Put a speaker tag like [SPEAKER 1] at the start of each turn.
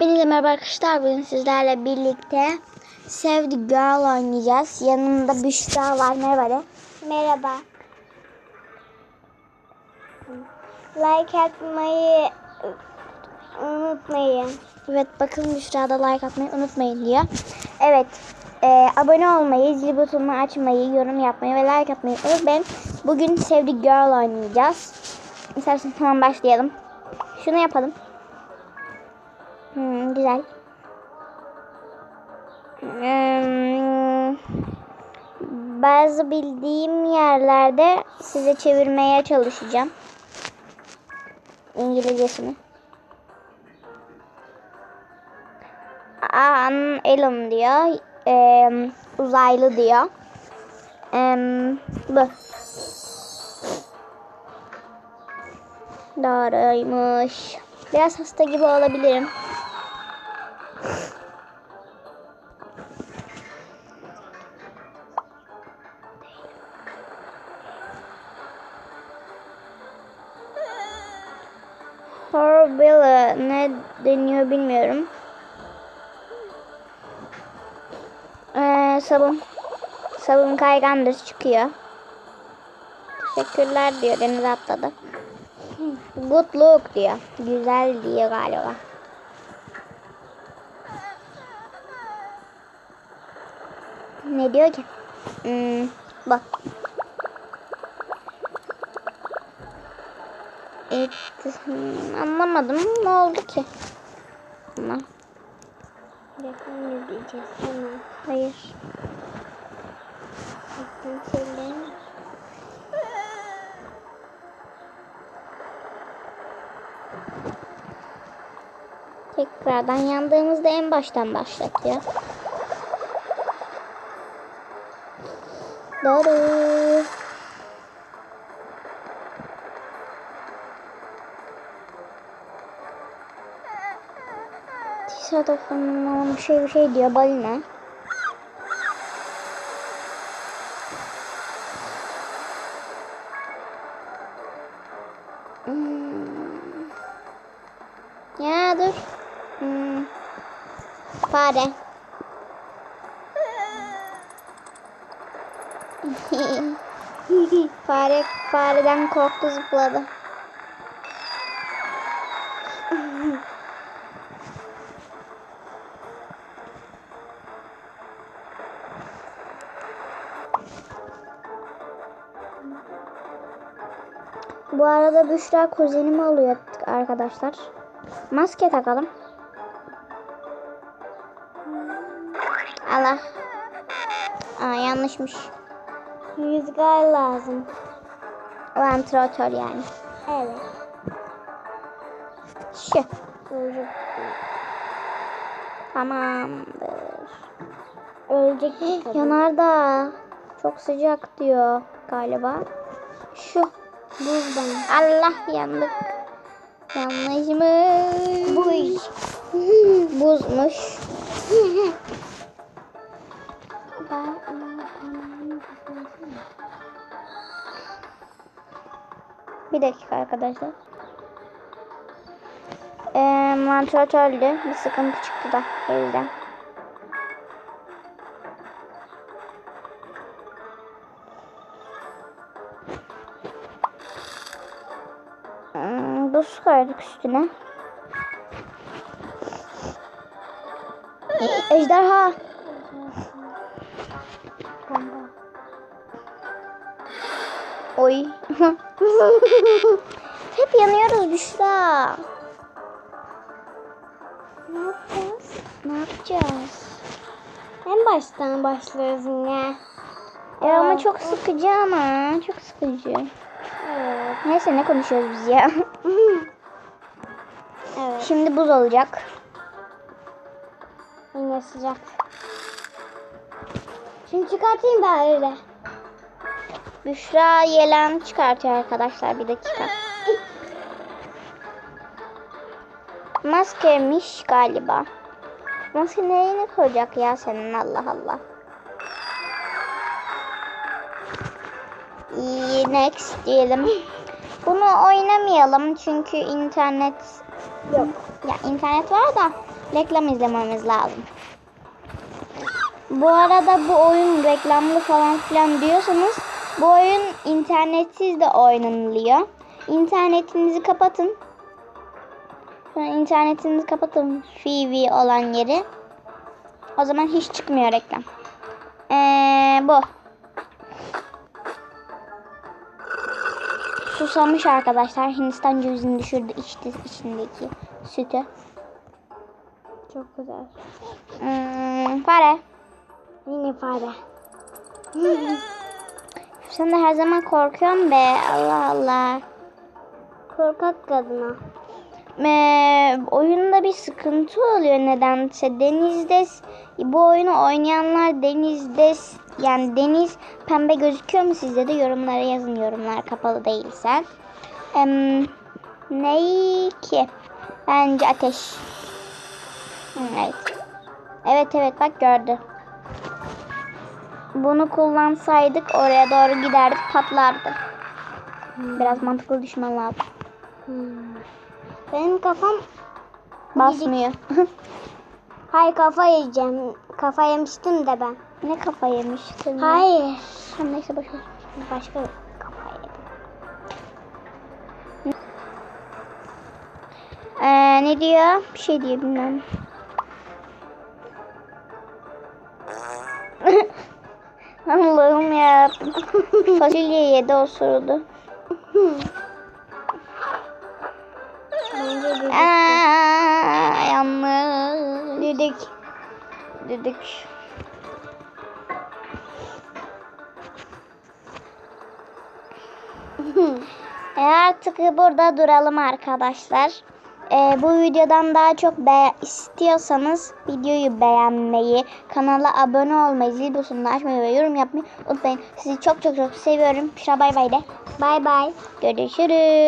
[SPEAKER 1] Hepinize merhaba arkadaşlar. Bugün sizlerle birlikte Save the Girl oynayacağız. Yanımda Büşra var. Merhaba de.
[SPEAKER 2] Merhaba. Like atmayı unutmayın.
[SPEAKER 1] Evet bakın Büşra da like atmayı unutmayın diyor. Evet. e, abone olmayı, zil butonunu açmayı, yorum yapmayı ve like atmayı unutmayın. Bugün Save the Girl oynayacağız. İsterseniz hemen başlayalım. Şunu yapalım. Hmm, güzel. Hmm, bazı bildiğim yerlerde size çevirmeye çalışacağım. İngilizcesini. An Elon diyor. Eee, uzaylı diyor. Eee, bu. Doğruymuş. Biraz hasta gibi olabilirim. Horrible ne deniyor bilmiyorum. Ee, sabun. Sabun kaygandır çıkıyor. Teşekkürler diyor denize atladı. Good look diyor. Güzel diyor galiba. Ne diyor ki? Hmm, bak. Hmm, anlamadım. Ne oldu ki? Ama
[SPEAKER 2] Reklam izleyeceğiz hemen.
[SPEAKER 1] hayır.
[SPEAKER 2] Reklam şeylerini.
[SPEAKER 1] Tekrardan yandığımızda en baştan başlatıyor. Doğru. Bir şey bir şey diyor balina. Hmm. Ya dur. Hmm. Fare. Fare fareden korktu zıpladı. Bu arada Büşra kuzenimi oluyor arkadaşlar. Maske takalım. Allah. Aa yanlışmış.
[SPEAKER 2] Rüzgar lazım.
[SPEAKER 1] Vantilatör yani.
[SPEAKER 2] Evet.
[SPEAKER 1] Şu. Tamamdır.
[SPEAKER 2] Ölecek kadın.
[SPEAKER 1] Yanardağ. Çok sıcak diyor galiba. Şu.
[SPEAKER 2] Buzdan.
[SPEAKER 1] Allah yandık. Yanlışmış.
[SPEAKER 2] Buz.
[SPEAKER 1] Buzmuş. Bir dakika arkadaşlar. Ee, vantilatörlü bir sıkıntı çıktı da o yüzden. Buz koyduk üstüne. E- Ejderha. Oy. Hep yanıyoruz Büşra.
[SPEAKER 2] Ne yapacağız?
[SPEAKER 1] Ne yapacağız?
[SPEAKER 2] En baştan başlarız yine.
[SPEAKER 1] Ya ama
[SPEAKER 2] Aa,
[SPEAKER 1] çok sıkıcı ama. Çok sıkıcı.
[SPEAKER 2] Evet.
[SPEAKER 1] Neyse ne konuşuyoruz biz ya. Şimdi buz olacak.
[SPEAKER 2] Yine sıcak. Şimdi çıkartayım ben öyle.
[SPEAKER 1] Büşra yelen çıkartıyor arkadaşlar bir dakika. Maskemiş galiba. Maske neyine koyacak ya senin Allah Allah. Next diyelim. Bunu oynamayalım çünkü internet
[SPEAKER 2] Yok.
[SPEAKER 1] Ya internet var da reklam izlememiz lazım. Bu arada bu oyun reklamlı falan filan diyorsanız bu oyun internetsiz de oynanılıyor. İnternetinizi kapatın. Sonra internetinizi kapatın TV olan yeri. O zaman hiç çıkmıyor reklam. Ee, bu. Susamış arkadaşlar. Hindistan cevizini düşürdü içti içindeki sütü.
[SPEAKER 2] Çok güzel.
[SPEAKER 1] Hmm, fare.
[SPEAKER 2] Yine fare.
[SPEAKER 1] Sen de her zaman korkuyorsun be. Allah Allah.
[SPEAKER 2] Korkak kadına.
[SPEAKER 1] Ee, oyunda bir sıkıntı oluyor nedense. Denizde bu oyunu oynayanlar denizde yani deniz pembe gözüküyor mu sizde de yorumlara yazın yorumlar kapalı değilse. Em, ne ki? Bence ateş. Evet. Evet evet bak gördü. Bunu kullansaydık oraya doğru giderdik patlardı. Biraz mantıklı düşünmen lazım.
[SPEAKER 2] Hmm. Benim kafam
[SPEAKER 1] Basmıyor.
[SPEAKER 2] Hayır kafa yiyeceğim. Kafa yemiştim de ben.
[SPEAKER 1] Ne kafa yemiştin?
[SPEAKER 2] Hayır.
[SPEAKER 1] Tamam, neyse.
[SPEAKER 2] Başka bir kafa yedim.
[SPEAKER 1] Ee, ne diyor? Bir şey diyor bilmem. Allah'ım ya. Fasulye yedi osurdu. Aa, yanlış.
[SPEAKER 2] Düdük.
[SPEAKER 1] Düdük. E artık burada duralım arkadaşlar. E, bu videodan daha çok be istiyorsanız videoyu beğenmeyi, kanala abone olmayı, zil butonunu açmayı ve yorum yapmayı unutmayın. Sizi çok çok çok seviyorum. Şura bay bay de.
[SPEAKER 2] Bay bay.
[SPEAKER 1] Görüşürüz.